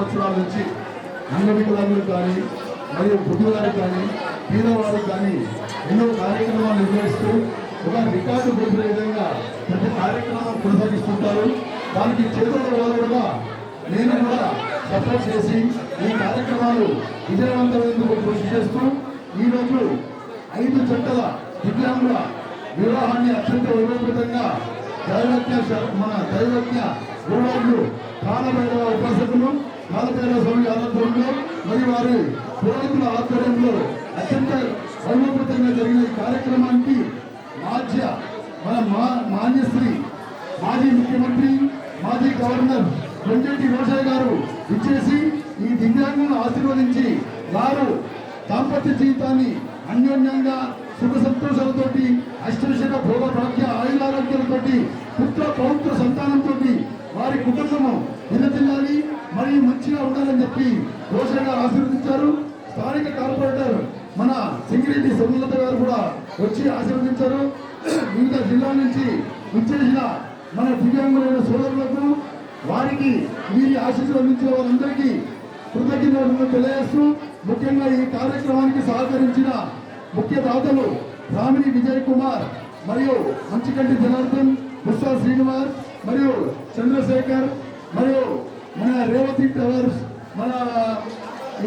సంవత్సరాల నుంచి అంగవికలాంగులు కానీ మరియు బుద్ధివారికి కానీ పేదవారికి కానీ ఎన్నో కార్యక్రమాలు నిర్వహిస్తూ ఒక రికార్డు పొందిన విధంగా ప్రతి కార్యక్రమం కొనసాగిస్తుంటారు. దానికి చేతుల కూడా నేను కూడా సపోర్ట్ చేసి ఈ కార్యక్రమాలు విజయవంతమైనందుకు కృషి చేస్తూ ఈరోజు ఐదు చట్టల దివ్యాంగుల వివాహాన్ని అత్యంత వైభవంతంగా దైవజ్ఞ మన దైవజ్ఞ గురువులు కాలభైరవ ఉపాసకులు కాలభైరవ స్వామి ఆరాధనలో మరి వారి పురోహితుల ఆధ్వర్యంలో అత్యంత వైభవంతంగా జరిగిన ఈ కార్యక్రమానికి మాధ్య మన మా మాన్యశ్రీ మాజీ ముఖ్యమంత్రి మాజీ గవర్నర్ వెంకటి రోజయ్య గారు ఇచ్చేసి ఈ దివ్యాంగులను ఆశీర్వదించి వారు దాంపత్య జీవితాన్ని అన్యోన్యంగా సుఖ సంతోషాలతోటి అష్ట ఉండాలని చెప్పి గారు ఆశీర్వదించారు. స్థానిక కార్పొరేటర్ మన సింగిరెడ్డి సుమలత గారు కూడా వచ్చి ఆశీర్వదించారు. వివిధ జిల్లాల నుంచి విచ్చేసిన మన దివ్యాంగులైన సోదరులకు వారికి వీరి ఆశీస్సులు అందించిన వారందరికీ కృతజ్ఞతలు తెలియజేస్తూ ముఖ్యంగా ఈ కార్యక్రమానికి సహకరించిన ముఖ్య దాతలు రామిని విజయ్ కుమార్ మరియు మంచికంటి జనార్దన్ పుష్ప శ్రీనివాస్ మరియు చంద్రశేఖర్ మరియు మన రేవతి టవర్స్ మన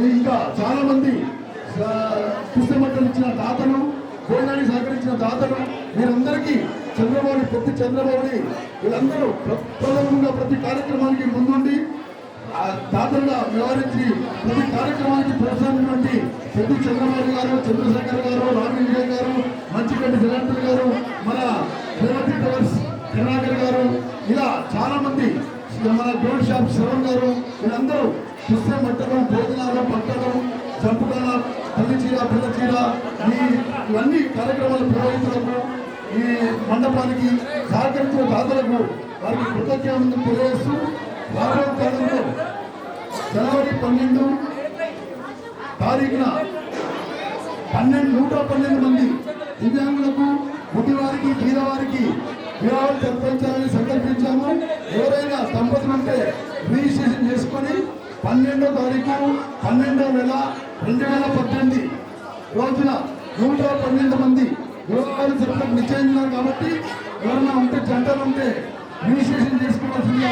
ఇంకా చాలా మంది పుస్తమట్టలు ఇచ్చిన దాతలు భోజనానికి సహకరించిన దాతలు వీరందరికీ చంద్రబాబుని ప్రతి చంద్రబాబుని వీళ్ళందరూ ప్ర- ప్రతి కార్యక్రమానికి ముందుండి ఆ దాతలుగా వ్యవహరించి ప్రతి కార్యక్రమానికి ప్రోత్సహించినటువంటి పెద్ద చంద్రబాబు గారు చంద్రశేఖర్ గారు రామి విజయ్ గారు మంచిగడ్డి జనార్దన్ గారు మన రేవతి టవర్స్ కరుణాకర్ గారు ఇలా చాలా మంది మన గోల్డ్ షాప్ శ్రవణ్ గారు వీళ్ళందరూ పుస్తకం బట్టలు భోజనాలు బట్టలు చంపుకల తల్లి చీర పిల్ల చీర ఈ ఇవన్నీ కార్యక్రమాలు పురోహితులకు ఈ మండపానికి సహకరించిన దాతలకు వారికి కృతజ్ఞతను తెలియజేస్తూ రాబోయే కాలంలో జనవరి పన్నెండు తారీఖున పన్నెండు నూట పన్నెండు మంది దివ్యాంగులకు గుడ్డివారికి బీదవారికి వివాహాలు జరిపించాలని సంకల్పించాము. ఎవరైనా దంపతులు ఉంటే రిజిస్ట్రేషన్ చేసుకొని పన్నెండో తారీఖు పన్నెండో నెల రెండు వేల పద్దెనిమిది రోజున నూట పన్నెండు మంది గృహాలు జరపడం నిశ్చయించినారు కాబట్టి ఎవరైనా ఉంటే జంటలు ఉంటే రిజిస్ట్రేషన్ చేసుకోవాల్సిందిగా